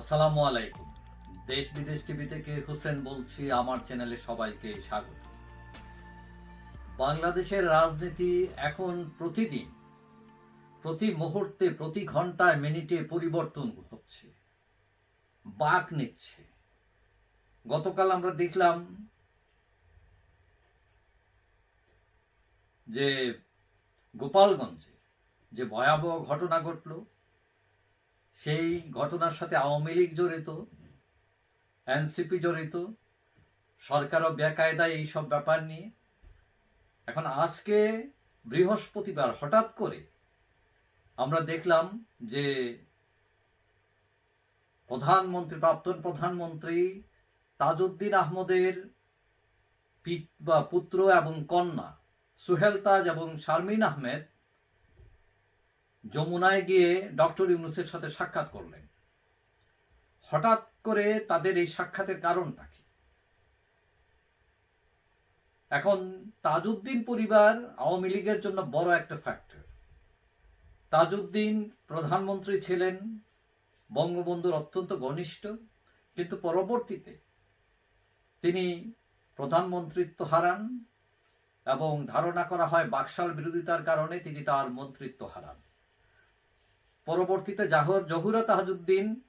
আসসালামু আলাইকুম। দেশ বিদেশ টিভি থেকে হোসেন বলছি, আমার চ্যানেলে সবাইকে স্বাগত। বাংলাদেশের রাজনীতি এখন প্রতিদিন, প্রতি মুহূর্তে, প্রতি ঘন্টায় মিনিটে পরিবর্তন হচ্ছে বাক নিচ্ছে। গতকাল আমরা দেখলাম যে গোপালগঞ্জে যে ভয়াবহ ঘটনা ঘটলো সেই ঘটনার সাথে আওয়ামী লীগ জড়িত, এনসিপি জড়িত সরকারও বেকায়দায় এইসব ব্যাপার নিয়ে। এখন আজকে বৃহস্পতিবার হঠাৎ করে আমরা দেখলাম যে প্রধানমন্ত্রী, প্রাক্তন প্রধানমন্ত্রী তাজউদ্দিন আহমদের পিত বা পুত্র এবং কন্যা সুহেল তাজ এবং শারমিন আহমেদ যমুনায় গিয়ে ডক্টর ইউনুসের সাথে সাক্ষাৎ করলেন। হঠাৎ করে তাদের এই সাক্ষাতের কারণটা কি? এখন তাজউদ্দিন পরিবার আওয়ামী লীগের জন্য বড় একটা ফ্যাক্টর তাজউদ্দিন প্রধানমন্ত্রী ছিলেন, বঙ্গবন্ধুর অত্যন্ত ঘনিষ্ঠ, কিন্তু পরবর্তীতে তিনি প্রধানমন্ত্রিত্ব হারান এবং ধারণা করা হয় বাকশাল বিরোধিতার কারণে তিনি তার মন্ত্রিত্ব হারান। পরবর্তীতে জাহর জহুরা তাহাজুদ্দিন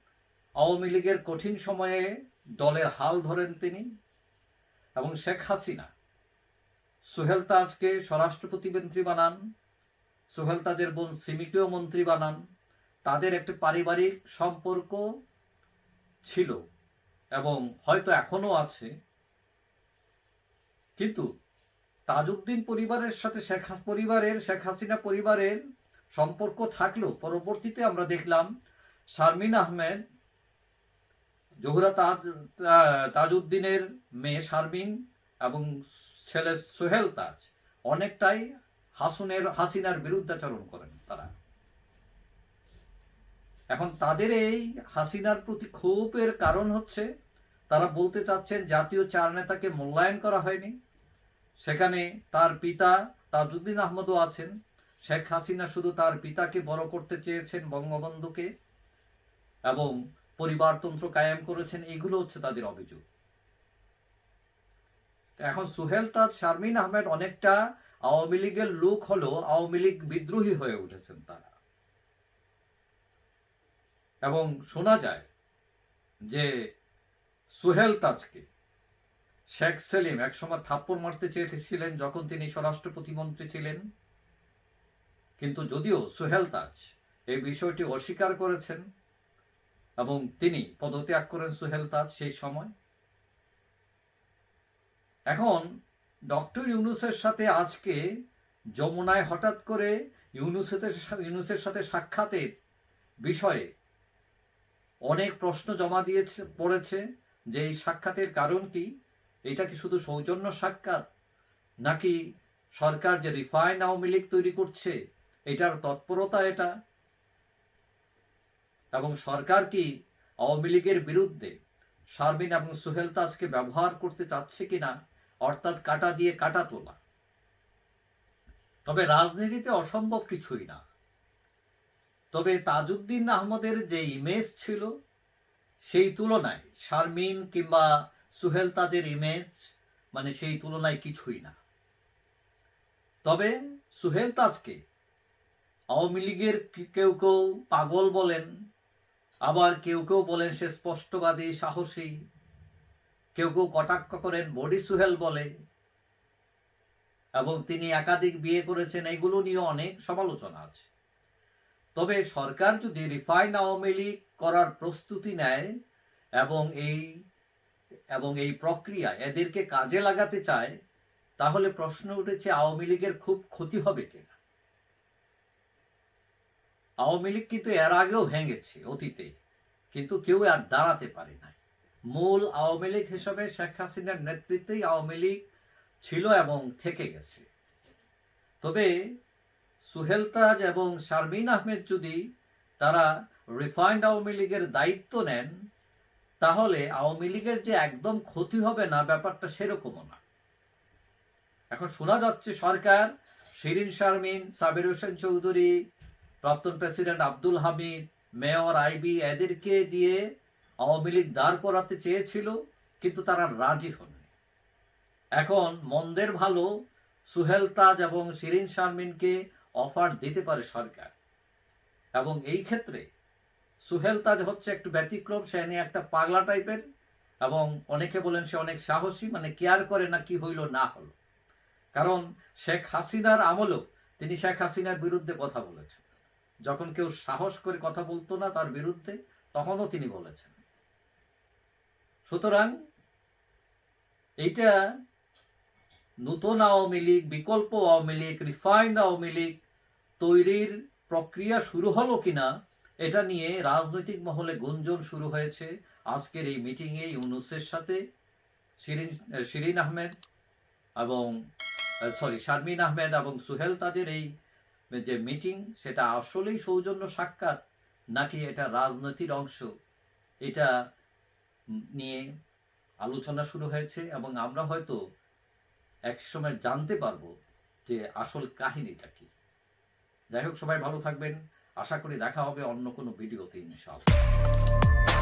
আওয়ামী লীগের কঠিন সময়ে দলের হাল ধরেন তিনি এবং শেখ হাসিনা। সোহেল তাজকে স্বরাষ্ট্র প্রতিমন্ত্রী বানান, সোহেল তাজের বোন সিমিকেও মন্ত্রী বানান। তাদের একটি পারিবারিক সম্পর্ক ছিল এবং হয়তো এখনও আছে। কিন্তু তাজউদ্দিন পরিবারের সাথে শেখ পরিবারের, শেখ হাসিনা পরিবারের সম্পর্ক থাকলেও পরবর্তীতে আমরা দেখলাম শারমিন আহমেদ, জহুরা তাজ তাজউদ্দিনের মেয়ে শারমিন এবং ছেলে সোহেল তাজ অনেকটাই হাসুনের, হাসিনার বিরুদ্ধাচরণ করেন তারা। এখন তাদের এই হাসিনার প্রতি ক্ষোভের কারণ হচ্ছে তারা বলতে চাচ্ছেন জাতীয় চার নেতাকে মূল্যায়ন করা হয়নি। সেখানে তার পিতা তাজউদ্দিন আহমদও আছেন। শেখ হাসিনা শুধু তার পিতাকে বড় করতে চেয়েছেন বঙ্গবন্ধুকে এবং পরিবারতন্ত্র কায়েম করেছেন, এগুলো হচ্ছে তাদের অভিযোগ। এখন সুহেল তাজ, শারমিন আহমেদ অনেকটা আওয়ামী লীগের লোক হলো আওয়ামী লীগ বিদ্রোহী হয়ে উঠেছেন তারা। এবং শোনা যায় যে সুহেল তাজকে শেখ সেলিম একসময় থাপ্পড় মারতে চেয়েছিলেন যখন তিনি স্বরাষ্ট্র প্রতিমন্ত্রী ছিলেন। কিন্তু যদিও সোহেল তাজ এই বিষয়টি অস্বীকার করেছেন এবং তিনি পদত্যাগ করেন সোহেল তাজ সেই সময়। এখন ডক্টর ইউনুসের সাথে আজকে যমুনায় হঠাৎ করে ইউনুসের ইউনুসের সাথে সাক্ষাতের বিষয়ে অনেক প্রশ্ন জমা দিয়েছে, পড়েছে যে এই সাক্ষাতের কারণ কি? এটা কি শুধু সৌজন্য সাক্ষাৎ নাকি সরকার যে রিফাইন আওয়ামী লীগ তৈরি করছে এটার তৎপরতা এটা। এবং সরকার কি আওয়ামী লীগের বিরুদ্ধে শারমিন এবং সোহেল তাজকে ব্যবহার করতে চাচ্ছে কিনা, অর্থাৎ কাটা দিয়ে কাটা তোলা? তবে রাজনীতিতে অসম্ভব কিছুই না। তবে তাজউদ্দিন আহমদের যে ইমেজ ছিল, সেই তুলনায় শারমিন কিংবা সুহেল তাজের ইমেজ মানে সেই তুলনায় কিছুই না। তবে সুহেল তাজকে আওয়ামী লীগের কেউ কেউ পাগল বলেন, আবার কেউ কেউ বলেন সে স্পষ্টবাদী, সাহসী। কেউ কেউ কটাক্ষ করেন, বডি সুহেল বলে। এবং তিনি একাধিক বিয়ে করেছেন, এগুলো নিয়ে অনেক সমালোচনা আছে। তবে সরকার যদি রিফাইন আওয়ামী লীগ করার প্রস্তুতি নেয় এবং এই এবং এই প্রক্রিয়া এদেরকে কাজে লাগাতে চায়, তাহলে প্রশ্ন উঠেছে আওয়ামী লীগের খুব ক্ষতি হবে কিনা। আওয়ামী লীগ কিন্তু এর আগেও ভেঙেছে অতীতে, কিন্তু কেউ আর দাঁড়াতে পারে না মূল আওয়ামী লীগ হিসেবে শেখ হাসিনার নেতৃত্বেই আওয়ামী লীগ ছিল এবং থেকে গেছে। তবে সুহেল তাজ এবং শারমিন আহমেদ যদি তারা রিফাইন্ড আওয়ামী লীগের দায়িত্ব নেন, তাহলে আওয়ামী লীগের যে একদম ক্ষতি হবে না ব্যাপারটা সেরকমও না। এখন শোনা যাচ্ছে সরকার শিরিন শারমিন, সাবির হোসেন চৌধুরী প্রাক্তন president Abdul Hamid, mayor IB এদেরকে দিয়ে আওয়ামী লীগ দাঁড় করাতে চেয়েছিল, কিন্তু তারা রাজি হননি। এখন মন্দের ভালো সুহেল তাজ এবং শিরিন শারমিনকে অফার দিতে পারে সরকার। এবং এই ক্ষেত্রে সুহেল তাজ হচ্ছে একটু ব্যতিক্রম, সে নিয়ে একটা পাগলা টাইপের এবং অনেকে বলেন সে অনেক সাহসী মানে কেয়ার করে না কি হইল, না হলো। কারণ শেখ হাসিনার আমলও তিনি শেখ হাসিনার বিরুদ্ধে কথা বলেছেন। যখন কেউ সাহস করে কথা বলতো না তার বিরুদ্ধে, তখনও তিনি বলেছেন। সুতরাং এইটা নতুন আওয়ামী লীগ, বিকল্প আওয়ামী লীগ রিফাইন্ড আওয়ামী লীগ তৈরির প্রক্রিয়া শুরু হলো কিনা, এটা নিয়ে রাজনৈতিক মহলে গুঞ্জন শুরু হয়েছে। আজকের এই মিটিংয়ে ইউনুসের সাথে শিরিন শিরিন আহমেদ এবং সরি শারমিন আহমেদ এবং সুহেল তাদের এই যে মিটিং সেটা আসলেই সৌজন্য সাক্ষাৎ, নাকি এটা রাজনৈতিক অংশ? এটা নিয়ে আলোচনা শুরু হয়েছে এবং আমরা হয়তো এক সময় জানতে পারব যে আসল কাহিনীটা কি। যাই হোক, সবাই ভালো থাকবেন। আশা করি দেখা হবে অন্য কোনো ভিডিওতে ইনশাআল্লাহ।